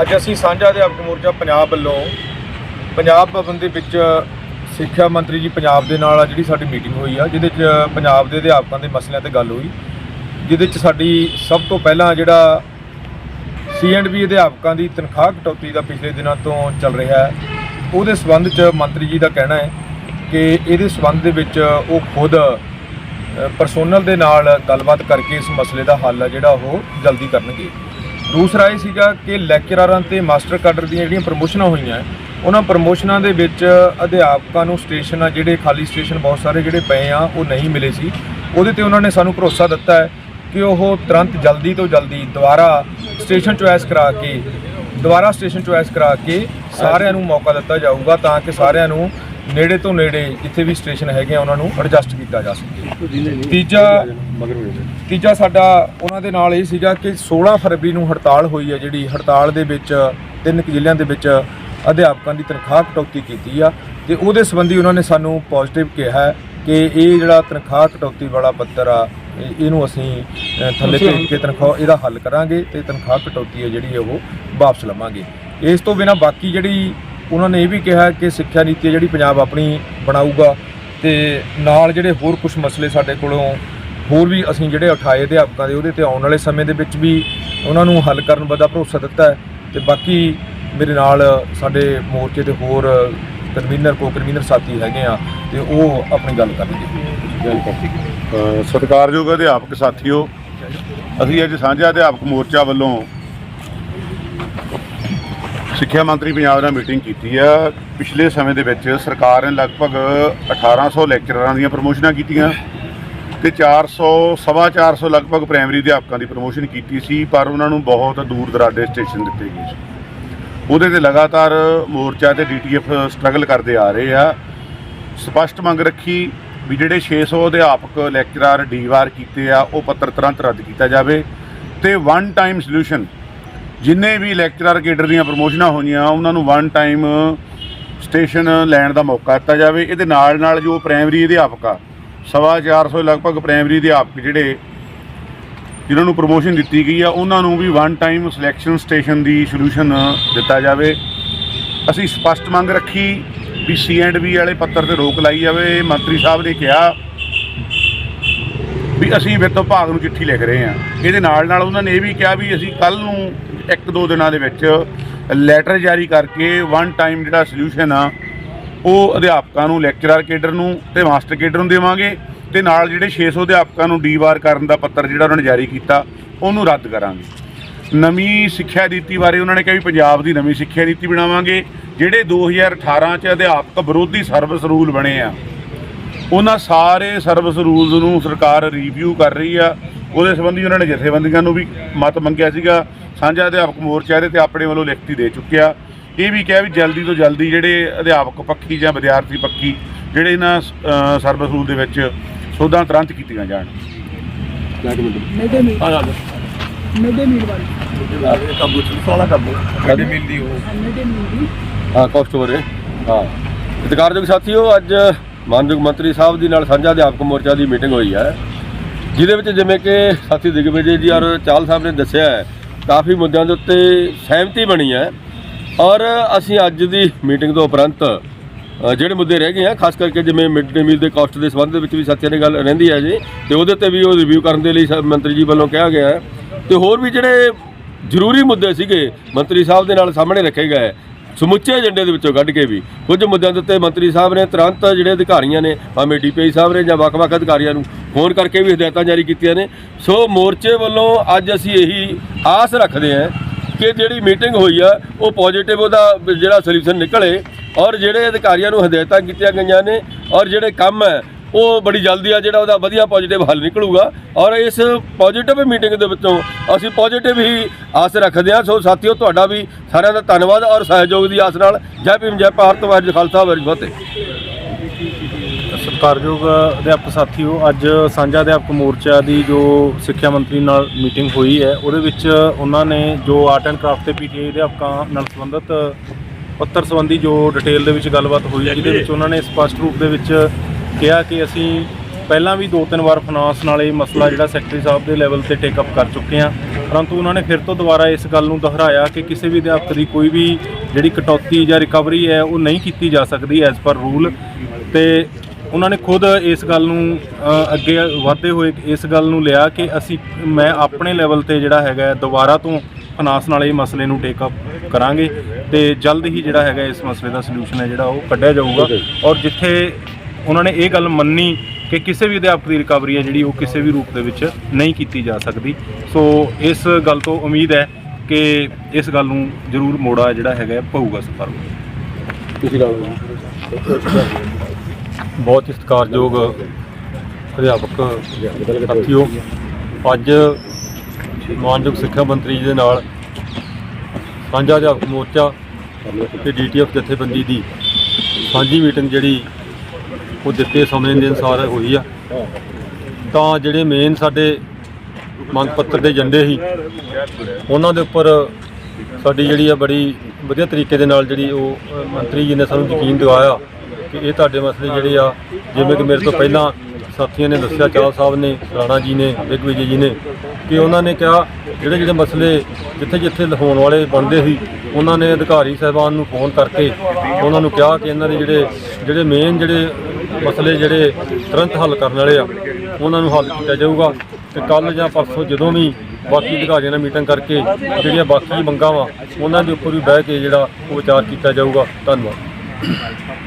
ਅੱਜ ਅਸੀਂ ਸਾਂਝਾ ਅਧਿਆਪਕ ਮੋਰਚਾ ਪੰਜਾਬ ਵੱਲੋਂ ਪੰਜਾਬ ਭਵਨ ਦੇ ਵਿੱਚ ਸਿੱਖਿਆ ਮੰਤਰੀ ਜੀ ਪੰਜਾਬ ਦੇ ਨਾਲ ਜਿਹੜੀ ਸਾਡੀ ਮੀਟਿੰਗ ਹੋਈ ਆ, ਜਿਹਦੇ 'ਚ ਪੰਜਾਬ ਦੇ ਅਧਿਆਪਕਾਂ ਦੇ ਮਸਲਿਆਂ ਤੇ ਗੱਲ ਹੋਈ, ਜਿਹਦੇ 'ਚ ਸਾਡੀ ਸਭ ਤੋਂ ਪਹਿਲਾਂ ਜਿਹੜਾ ਸੀ&ਬੀ ਅਧਿਆਪਕਾਂ ਦੀ ਤਨਖਾਹ ਕਟੌਤੀ ਦਾ ਪਿਛਲੇ ਦਿਨਾਂ ਤੋਂ ਚੱਲ ਰਿਹਾ ਹੈ, ਉਹਦੇ ਸਬੰਧ 'ਚ ਮੰਤਰੀ ਜੀ ਦਾ ਕਹਿਣਾ ਹੈ ਕਿ ਇਹਦੇ ਸਬੰਧ ਦੇ ਵਿੱਚ ਉਹ ਖੁਦ ਪਰਸੋਨਲ ਦੇ ਨਾਲ ਗੱਲਬਾਤ ਕਰਕੇ ਇਸ ਮਸਲੇ ਦਾ ਹੱਲ ਆ ਜਿਹੜਾ ਉਹ ਜਲਦੀ ਕਰਨਗੇ। ਦੂਸਰਾ ਇਹ ਸੀਗਾ ਕਿ ਲੈਕਚਰਰਾਂ ਤੇ ਮਾਸਟਰ ਕਾਡਰ ਦੀਆਂ ਜਿਹੜੀਆਂ ਪ੍ਰਮੋਸ਼ਨਾਂ ਹੋਈਆਂ ਉਹਨਾਂ ਪ੍ਰਮੋਸ਼ਨਾਂ ਦੇ ਵਿੱਚ ਅਧਿਆਪਕਾਂ ਨੂੰ ਸਟੇਸ਼ਨ ਆ, ਜਿਹੜੇ ਖਾਲੀ ਸਟੇਸ਼ਨ ਬਹੁਤ ਸਾਰੇ ਜਿਹੜੇ ਪਏ ਆ, ਉਹ ਨਹੀਂ ਮਿਲੇ ਸੀ। ਉਹਦੇ ਤੇ ਉਹਨਾਂ ਨੇ ਸਾਨੂੰ ਭਰੋਸਾ ਦਿੱਤਾ ਹੈ ਕਿ ਉਹ ਤੁਰੰਤ ਜਲਦੀ ਤੋਂ ਜਲਦੀ ਦੁਬਾਰਾ ਸਟੇਸ਼ਨ ਚੁਆਇਸ ਕਰਾ ਕੇ, ਦੁਬਾਰਾ ਸਟੇਸ਼ਨ ਚੁਆਇਸ ਕਰਾ ਕੇ ਸਾਰਿਆਂ ਨੂੰ ਮੌਕਾ ਦਿੱਤਾ ਜਾਊਗਾ ਤਾਂ ਕਿ ਸਾਰਿਆਂ ਨੂੰ ਨੇੜੇ ਤੋਂ ਨੇੜੇ ਜਿੱਥੇ ਵੀ ਸਟੇਸ਼ਨ ਹੈਗੇ ਆ, ਉਹਨਾਂ ਨੂੰ ਐਡਜਸਟ ਕੀਤਾ ਜਾ ਸਕੇ। ਤੀਜਾ ਤੀਜਾ ਸਾਡਾ ਉਹਨਾਂ ਦੇ ਨਾਲ ਇਹ ਸੀਗਾ ਕਿ 16 ਫਰਵਰੀ ਨੂੰ ਹੜਤਾਲ ਹੋਈ ਹੈ ਜਿਹੜੀ, ਹੜਤਾਲ ਦੇ ਵਿੱਚ ਤਿੰਨ ਕੁ ਜ਼ਿਲ੍ਹਿਆਂ ਦੇ ਵਿੱਚ ਅਧਿਆਪਕਾਂ ਦੀ ਤਨਖਾਹ ਕਟੌਤੀ ਕੀਤੀ ਆ ਤੇ ਉਹਦੇ ਸੰਬੰਧੀ ਉਹਨਾਂ ਨੇ ਸਾਨੂੰ ਪੋਜ਼ਿਟਿਵ ਕਿਹਾ ਕਿ ਇਹ ਜਿਹੜਾ ਤਨਖਾਹ ਕਟੌਤੀ ਵਾਲਾ ਪੱਤਰ ਆ, ਇਹ- ਇਹਨੂੰ ਅਸੀਂ ਥੱਲੇ ਭੇਜ ਕੇ ਤਨਖਾਹ, ਇਹਦਾ ਹੱਲ ਕਰਾਂਗੇ ਤੇ ਤਨਖਾਹ ਕਟੌਤੀ ਹੈ ਜਿਹੜੀ ਉਹ ਵਾਪਸ ਲਵਾਂਗੇ। ਇਸ ਤੋਂ ਬਿਨਾ ਬਾਕੀ ਜਿਹੜੀ ਉਹਨਾਂ ਨੇ ਇਹ ਵੀ ਕਿਹਾ ਕਿ ਸਿੱਖਿਆ ਨੀਤੀ ਹੈ ਜਿਹੜੀ ਪੰਜਾਬ ਆਪਣੀ ਬਣਾਊਗਾ ਤੇ ਨਾਲ ਜਿਹੜੇ ਹੋਰ ਕੁਝ ਮਸਲੇ ਸਾਡੇ ਕੋਲੋਂ ਹੋਰ ਵੀ ਅਸੀਂ ਜਿਹੜੇ ਉਠਾਏ ਅਧਿਆਪਕਾਂ ਦੇ ਉਹਦੇ ਤੇ ਆਉਣ ਵਾਲੇ ਸਮੇਂ ਦੇ ਵਿੱਚ ਵੀ ਉਹਨਾਂ ਨੂੰ ਹੱਲ ਕਰਨ ਦਾ ਭਰੋਸਾ ਦਿੱਤਾ ਹੈ ਤੇ ਬਾਕੀ ਮੇਰੇ ਨਾਲ ਸਾਡੇ ਮੋਰਚੇ ਦੇ ਹੋਰ ਕਨਵੀਨਰ ਕੋ ਕਨਵੀਨਰ ਸਾਥੀ ਹੈਗੇ ਆ ਤੇ ਉਹ ਆਪਣੀ ਗੱਲ ਕਰਨਗੇ। ਅ, ਸਤਿਕਾਰਯੋਗ ਅਧਿਆਪਕ ਸਾਥੀਓ ਅਸੀਂ ਅੱਜ ਸਾਂਝਾ ਅਧਿਆਪਕ ਮੋਰਚਾ ਵੱਲੋਂ ਸਿੱਖਿਆ ਮੰਤਰੀ ਪੰਜਾਬ ਨਾਲ ਮੀਟਿੰਗ ਕੀਤੀ ਆ। ਪਿਛਲੇ ਸਮੇਂ ਦੇ ਵਿੱਚ ਸਰਕਾਰ ਨੇ ਲਗਭਗ 1800 ਲੈਕਚਰਰਾਂ ਦੀਆਂ ਪ੍ਰਮੋਸ਼ਨਾਂ ਕੀਤੀਆਂ ਤੇ 400 ਸਵਾ 400 ਲਗਭਗ ਪ੍ਰਾਇਮਰੀ ਅਧਿਆਪਕਾਂ ਦੀ ਪ੍ਰਮੋਸ਼ਨ ਕੀਤੀ ਸੀ, ਪਰ ਉਹਨਾਂ ਨੂੰ ਬਹੁਤ ਦੂਰ ਦਰਾਡੇ ਸਟੇਸ਼ਨ ਦਿੱਤੇ ਗਏ ਸੀ। ਉਹਦੇ ਤੇ ਲਗਾਤਾਰ ਮੋਰਚਾ ਤੇ ਡੀਟੀਐਫ ਸਟਰਗਲ ਕਰਦੇ ਆ ਰਹੇ ਆ। ਸਪਸ਼ਟ ਮੰਗ ਰੱਖੀ ਵੀ ਜਿਹੜੇ 600 ਅਧਿਆਪਕ ਲੈਕਚਰਰ ਡੀਵਾਰ ਕੀਤੇ ਆ, ਉਹ ਪੱਤਰ ਤੁਰੰਤ ਰੱਦ ਕੀਤਾ ਜਾਵੇ ਤੇ ਵਨ ਟਾਈਮ ਸੋਲੂਸ਼ਨ ਜਿੰਨੇ ਵੀ ਲੈਕਚਰਰ ਕੇਡਰ ਦੀਆਂ ਪ੍ਰਮੋਸ਼ਨਾਂ ਹੋਈਆਂ, ਉਹਨਾਂ ਨੂੰ ਵਨ ਟਾਈਮ ਸਟੇਸ਼ਨ ਲੈਣ ਦਾ ਮੌਕਾ ਦਿੱਤਾ ਜਾਵੇ। ਇਹਦੇ ਨਾਲ ਨਾਲ ਜੋ ਪ੍ਰਾਇਮਰੀ ਅਧਿਆਪਕ ਆ, ਸਵਾ 400 ਲਗਭਗ ਪ੍ਰਾਇਮਰੀ ਅਧਿਆਪਕ ਜਿਹੜੇ ਜਿਨ੍ਹਾਂ ਨੂੰ ਪ੍ਰਮੋਸ਼ਨ ਦਿੱਤੀ ਗਈ ਆ, ਉਹਨਾਂ ਨੂੰ ਵੀ ਵਨ ਟਾਈਮ ਸਿਲੈਕਸ਼ਨ ਸਟੇਸ਼ਨ ਦੀ ਸੋਲੂਸ਼ਨ ਦਿੱਤਾ ਜਾਵੇ। ਅਸੀਂ ਸਪਸ਼ਟ ਮੰਗ ਰੱਖੀ ਵੀ ਸੀ ਐਂਡ ਬੀ ਵਾਲੇ ਪੱਤਰ ਤੇ ਰੋਕ ਲਾਈ ਜਾਵੇ। ਮੰਤਰੀ ਸਾਹਿਬ ਨੇ ਕਿਹਾ ਵੀ ਅਸੀਂ ਵਿੱਤ ਵਿਭਾਗ ਨੂੰ ਚਿੱਠੀ ਲਿਖ ਰਹੇ ਹਾਂ। ਇਹਦੇ ਨਾਲ ਨਾਲ ਉਹਨਾਂ ਨੇ ਇਹ ਵੀ ਕਿਹਾ ਵੀ ਅਸੀਂ ਕੱਲ ਨੂੰ ਇੱਕ ਦੋ ਦਿਨਾਂ ਦੇ ਵਿੱਚ ਲੈਟਰ ਜਾਰੀ ਕਰਕੇ ਵਨ ਟਾਈਮ ਜਿਹੜਾ ਸੋਲੂਸ਼ਨ ਆ, ਉਹ ਅਧਿਆਪਕਾਂ ਨੂੰ ਲੈਕਚਰਰ ਕੇਡਰ ਨੂੰ ਤੇ ਮਾਸਟਰ ਕੇਡਰ ਨੂੰ ਦੇਵਾਂਗੇ ਤੇ ਨਾਲ ਜਿਹੜੇ 600 ਅਧਿਆਪਕਾਂ ਨੂੰ ਡੀਵਾਰ ਕਰਨ ਦਾ ਪੱਤਰ ਜਿਹੜਾ ਉਹਨਾਂ ਨੇ ਜਾਰੀ ਕੀਤਾ, ਉਹਨੂੰ ਰੱਦ ਕਰਾਂਗੇ। ਨਵੀਂ ਸਿੱਖਿਆ ਨੀਤੀ ਬਾਰੇ ਉਹਨਾਂ ਨੇ ਕਿਹਾ ਵੀ ਪੰਜਾਬ ਦੀ ਨਵੀਂ ਸਿੱਖਿਆ ਨੀਤੀ ਬਣਾਵਾਂਗੇ, ਜਿਹੜੇ 2018 ਚ ਅਧਿਆਪਕ ਵਿਰੋਧੀ ਸਰਵਿਸ ਰੂਲ ਬਣੇ ਆ ਉਹਨਾਂ ਸਾਰੇ ਸਰਵਿਸ ਰੂਲਸ ਨੂੰ ਸਰਕਾਰ ਰਿਵਿਊ ਕਰ ਰਹੀ ਆ। ਉਹਦੇ ਸੰਬੰਧੀ ਉਹਨਾਂ ਨੇ ਜਥੇਬੰਦੀਆਂ ਨੂੰ ਵੀ ਮਤ ਮੰਗਿਆ ਸੀਗਾ। ਸਾਂਝਾ ਅਧਿਆਪਕ ਮੋਰਚਾ ਇਹਦੇ ਤੇ ਆਪਣੇ ਵੱਲੋਂ ਲਿਖਤੀ ਦੇ ਚੁੱਕਿਆ। ਇਹ ਵੀ ਕਿਹਾ ਵੀ ਜਲਦੀ ਤੋਂ ਜਲਦੀ ਜਿਹੜੇ ਅਧਿਆਪਕ ਪੱਖੀ ਜਾਂ ਵਿਦਿਆਰਥੀ ਪੱਖੀ ਜਿਹੜੇ ਇਹਨਾਂ ਸਰਵਿਸ ਰੂਲ ਦੇ ਵਿੱਚ ਸੋਧਾਂ ਤੁਰੰਤ ਕੀਤੀਆਂ ਜਾਣ। Midday meal. ਮਿਡਡੇ ਮੀਲ ਵਾਲੀ। ਸਾਡੇ ਮਿਲਦੀ ਉਹ। ਮਿਡਡੇ ਮੀਲ ਦੀ। ਹਾਂ ਕਸਟਮਰ ਹੈ ਹਾਂ। ਸਤਿਕਾਰਯੋਗ ਸਾਥੀਓ ਅੱਜ ਮਾਨਯੋਗ ਮੰਤਰੀ ਸਾਹਿਬ ਦੀ ਨਾਲ ਸਾਂਝਾ ਅਧਿਆਪਕ ਮੋਰਚਾ ਦੀ ਮੀਟਿੰਗ ਹੋਈ ਹੈ। ਜਿਹਦੇ ਵਿੱਚ ਜਿਵੇਂ ਕਿ ਸਾਥੀ ਦਿਗਵਿਜੇ ਜੀ ਔਰ ਚਾਲ ਸਾਹਿਬ ਨੇ ਦੱਸਿਆ ਹੈ, ਕਾਫੀ ਮੁੱਦਿਆਂ ਦੇ ਉੱਤੇ ਸਹਿਮਤੀ ਬਣੀ ਹੈ। ਔਰ ਅਸੀਂ ਅੱਜ ਦੀ ਮੀਟਿੰਗ ਤੋਂ ਉਪਰੰਤ ਜਿਹੜੇ ਮੁੱਦੇ ਰਹਿ ਗਏ ਆ, ਖਾਸ ਕਰਕੇ ਜਿਵੇਂ ਮਿਡ ਡੇ ਮੀਲ ਦੇ ਕਾਸਟ ਦੇ ਸੰਬੰਧ ਵਿੱਚ ਵੀ ਸਾਥੀਆਂ ਨੇ ਗੱਲ ਰਹਿੰਦੀ ਹੈ ਜੀ, ਤੇ ਉਹਦੇ ਤੇ ਵੀ ਉਹ ਰਿਵਿਊ ਕਰਨ ਦੇ ਲਈ ਸਾ- ਮੰਤਰੀ ਜੀ ਵੱਲੋਂ ਕਿਹਾ ਗਿਆ ਹੈ। ਤੇ ਹੋਰ ਵੀ ਜਿਹੜੇ ਜ਼ਰੂਰੀ ਮੁੱਦੇ ਸੀਗੇ, ਮੰਤਰੀ ਸਾਹਿਬ ਦੇ ਨਾਲ ਸਾਹਮਣੇ ਰੱਖੇ ਗਏ ਸਮੁੱਚੇ ਏਜੰਡੇ ਦੇ ਵਿੱਚੋਂ ਕੱਢ ਕੇ ਵੀ ਕੁਝ ਮੁੱਦਿਆਂ ਦੇ ਉੱਤੇ ਮੰਤਰੀ ਸਾਹਿਬ ਨੇ ਤੁਰੰਤ ਜਿਹੜੇ ਅਧਿਕਾਰੀਆਂ ਨੇ, ਭਾਵੇਂ ਡੀਪੀਆਈ ਸਾਹਿਬ ਨੇ ਜਾਂ ਵੱਖ-ਵੱਖ ਅਧਿਕਾਰੀਆਂ ਨੂੰ ਫੋਨ ਕਰਕੇ ਵੀ ਹਦਾਇਤਾਂ ਜਾਰੀ ਕੀਤੀਆਂ ਨੇ। ਸੋ ਮੋਰਚੇ ਵੱਲੋਂ ਅੱਜ ਅਸੀਂ ਇਹੀ ਆਸ ਰੱਖਦੇ ਹਾਂ ਕਿ ਜਿਹੜੀ ਮੀਟਿੰਗ ਹੋਈ ਆ, ਉਹ ਪੋਜੀਟਿਵ ਉਹਦਾ ਜਿਹੜਾ ਸੋਲੂਸ਼ਨ ਨਿਕਲੇ ਔਰ ਜਿਹੜੇ ਅਧਿਕਾਰੀਆਂ ਨੂੰ ਹਦਾਇਤਾਂ ਕੀਤੀਆਂ ਗਈਆਂ ਨੇ ਔਰ ਜਿਹੜੇ ਕੰਮ ਹੈ ਉਹ ਬੜੀ ਜਲਦੀ ਆ ਜਿਹੜਾ ਉਹਦਾ ਵਧੀਆ ਪੋਜ਼ਿਟਿਵ ਹੱਲ ਨਿਕਲੂਗਾ। ਔਰ ਇਸ ਪੋਜ਼ਿਟਿਵ ਮੀਟਿੰਗ ਦੇ ਵਿੱਚੋਂ ਅਸੀਂ ਪੋਜ਼ਿਟਿਵ ਹੀ ਆਸ ਰੱਖਦੇ ਹਾਂ। ਸੋ ਸਾਥੀਓ ਤੁਹਾਡਾ ਵੀ ਸਾਰਿਆਂ ਦਾ ਧੰਨਵਾਦ ਔਰ ਸਹਿਯੋਗ ਦੀ ਆਸ ਨਾਲ ਜੈ ਭੀਮ ਜੈ ਭਾਰਤ ਵਾਹਿਗੁਰੂ ਜੀ ਕਾ ਖਾਲਸਾ ਵਾਹਿਗੁਰੂ ਫਤਿਹ। ਸਤਿਕਾਰਯੋਗ ਅਧਿਆਪਕ ਸਾਥੀਓ ਅੱਜ ਸਾਂਝਾ ਅਧਿਆਪਕ ਮੋਰਚਾ ਦੀ ਜੋ ਸਿੱਖਿਆ ਮੰਤਰੀ ਨਾਲ ਮੀਟਿੰਗ ਹੋਈ ਹੈ ਉਹਦੇ ਵਿੱਚ ਉਹਨਾਂ ਨੇ ਜੋ ਆਰਟ ਐਂਡ ਕਰਾਫਟ ਤੇ ਪੀਟੀਆਈ ਅਧਿਆਪਕਾਂ ਨਾਲ ਸੰਬੰਧਿਤ ਪੱਤਰ ਸੰਬੰਧੀ ਜੋ ਡਿਟੇਲ ਦੇ ਵਿੱਚ ਗੱਲਬਾਤ ਹੋਈ ਜਿਹਦੇ ਵਿੱਚ ਉਹਨਾਂ ਨੇ ਸਪਸ਼ਟ ਰੂਪ ਦੇ ਵਿੱਚ ਕਿਹਾ ਕਿ ਅਸੀਂ ਪਹਿਲਾਂ ਵੀ ਦੋ ਤਿੰਨ ਵਾਰ ਫਾਈਨਾਂਸ ਨਾਲ ਇਹ ਮਸਲਾ ਜਿਹੜਾ ਸੈਕਟਰੀ ਸਾਹਿਬ ਦੇ ਲੈਵਲ ਤੇ ਟੇਕ ਅਪ ਕਰ ਚੁੱਕੇ ਹਾਂ। ਪਰੰਤੂ ਉਹਨਾਂ ਨੇ ਫਿਰ ਤੋਂ ਦੁਬਾਰਾ ਇਸ ਗੱਲ ਨੂੰ ਦੁਹਰਾਇਆ ਕਿ ਕਿਸੇ ਵੀ ਅਧਿਆਪਕ ਦੀ ਕੋਈ ਵੀ ਜਿਹੜੀ ਕਟੌਤੀ ਜਾਂ ਰਿਕਵਰੀ ਹੈ ਉਹ ਨਹੀਂ ਕੀਤੀ ਜਾ ਸਕਦੀ ਐਜ਼ ਪਰ ਰੂਲ ਤੇ ਉਹਨਾਂ ਨੇ ਖੁਦ ਇਸ ਗੱਲ ਨੂੰ ਅੱਗੇ ਵਧਦੇ ਹੋਏ ਇਸ ਗੱਲ ਨੂੰ ਲਿਆ ਕਿ ਅਸੀਂ ਮੈਂ ਆਪਣੇ ਲੈਵਲ ਤੇ ਜਿਹੜਾ ਹੈਗਾ ਦੁਬਾਰਾ ਤੋਂ ਫਾਈਨਾਂਸ ਨਾਲ ਇਹ ਮਸਲੇ ਨੂੰ ਟੇਕ ਅਪ ਕਰਾਂਗੇ ਤੇ ਜਲਦ ਹੀ ਜਿਹੜਾ ਹੈਗਾ ਇਸ ਮਸਲੇ ਦਾ ਸੋਲੂਸ਼ਨ ਹੈ ਜਿਹੜਾ ਉਹ ਕੱਢਿਆ ਜਾਊਗਾ। ਔਰ ਜਿੱਥੇ ਉਹਨਾਂ ਨੇ ਇਹ ਗੱਲ ਮੰਨੀ ਕਿ ਕਿਸੇ ਵੀ ਅਧਿਆਪਕ ਦੀ ਰਿਕਵਰੀ ਹੈ ਜਿਹੜੀ ਉਹ ਕਿਸੇ ਵੀ ਰੂਪ ਦੇ ਵਿੱਚ ਨਹੀਂ ਕੀਤੀ ਜਾ ਸਕਦੀ। ਸੋ ਇਸ ਗੱਲ ਤੋਂ ਉਮੀਦ ਹੈ ਕਿ ਇਸ ਗੱਲ ਨੂੰ ਜ਼ਰੂਰ ਮੋੜਾ ਜਿਹੜਾ ਹੈਗਾ ਪਊਗਾ ਸਫਰ ਤੁਸੀਂ ਗੱਲ ਬਹੁਤ ਹੀ ਸਤਿਕਾਰਯੋਗ ਅਧਿਆਪਕ ਸਾਥੀਓ ਅੱਜ ਮਾਨਯੋਗ ਸਿੱਖਿਆ ਮੰਤਰੀ ਜੀ ਦੇ ਨਾਲ ਸਾਂਝਾ ਅਧਿਆਪਕ ਮੋਰਚਾ ਤੇ ਡੀਟੀਐਫ ਜਥੇਬੰਦੀ ਦੀ ਸਾਂਝੀ ਮੀਟਿੰਗ ਜਿਹੜੀ ਉਹ ਦਿੱਤੇ ਸਮੇਂ ਦੇ ਅਨੁਸਾਰ ਹੋਈ ਆ। ਤਾਂ ਜਿਹੜੇ ਮੇਨ ਸਾਡੇ ਮੰਗ ਪੱਤਰ ਦੇ ਏਜੰਡੇ ਸੀ, ਉਹਨਾਂ ਦੇ ਉੱਪਰ ਸਾਡੀ ਜਿਹੜੀ ਆ ਬੜੀ ਵਧੀਆ ਤਰੀਕੇ ਦੇ ਨਾਲ ਜਿਹੜੀ ਉਹ ਮੰਤਰੀ ਜੀ ਨੇ ਸਾਨੂੰ ਯਕੀਨ ਦਿਵਾਇਆ ਕਿ ਇਹ ਤੁਹਾਡੇ ਮਸਲੇ ਜਿਹੜੇ ਆ, ਜਿਵੇਂ ਕਿ ਮੇਰੇ ਤੋਂ ਪਹਿਲਾਂ ਸਾਥੀਆਂ ਨੇ ਦੱਸਿਆ, ਚਾਲ ਸਾਹਿਬ ਨੇ, ਰਾਣਾ ਜੀ ਨੇ ਵਿਜੇ ਜੀ ਨੇ, ਕਿ ਉਹਨਾਂ ਨੇ ਕਿਹਾ ਜਿਹੜੇ ਜਿਹੜੇ ਮਸਲੇ ਜਿੱਥੇ ਜਿੱਥੇ ਹੋਣ ਵਾਲੇ ਬਣਦੇ ਸੀ, ਉਹਨਾਂ ਨੇ ਅਧਿਕਾਰੀ ਸਾਹਿਬਾਨ ਨੂੰ ਫੋਨ ਕਰਕੇ ਉਹਨਾਂ ਨੂੰ ਕਿਹਾ ਕਿ ਇਹਨਾਂ ਦੇ ਜਿਹੜੇ ਜਿਹੜੇ ਮੇਨ ਜਿਹੜੇ ਮਸਲੇ ਜਿਹੜੇ ਤੁਰੰਤ ਹੱਲ ਕਰਨ ਵਾਲੇ ਆ, ਉਹਨਾਂ ਨੂੰ ਹੱਲ ਕੀਤਾ ਜਾਊਗਾ ਤੇ ਕੱਲ ਜਾਂ ਪਰਸੋਂ ਜਦੋਂ ਵੀ ਬਾਕੀ ਅਧਿਕਾਰੀਆਂ ਨਾਲ ਮੀਟਿੰਗ ਕਰਕੇ ਜਿਹੜੀਆਂ ਬਾਕੀ ਮੰਗਾਂ ਵਾ, ਉਹਨਾਂ ਦੇ ਉੱਪਰ ਵੀ ਬਹਿ ਕੇ ਜਿਹੜਾ ਉਹ ਵਿਚਾਰ ਕੀਤਾ ਜਾਊਗਾ। ਧੰਨਵਾਦ।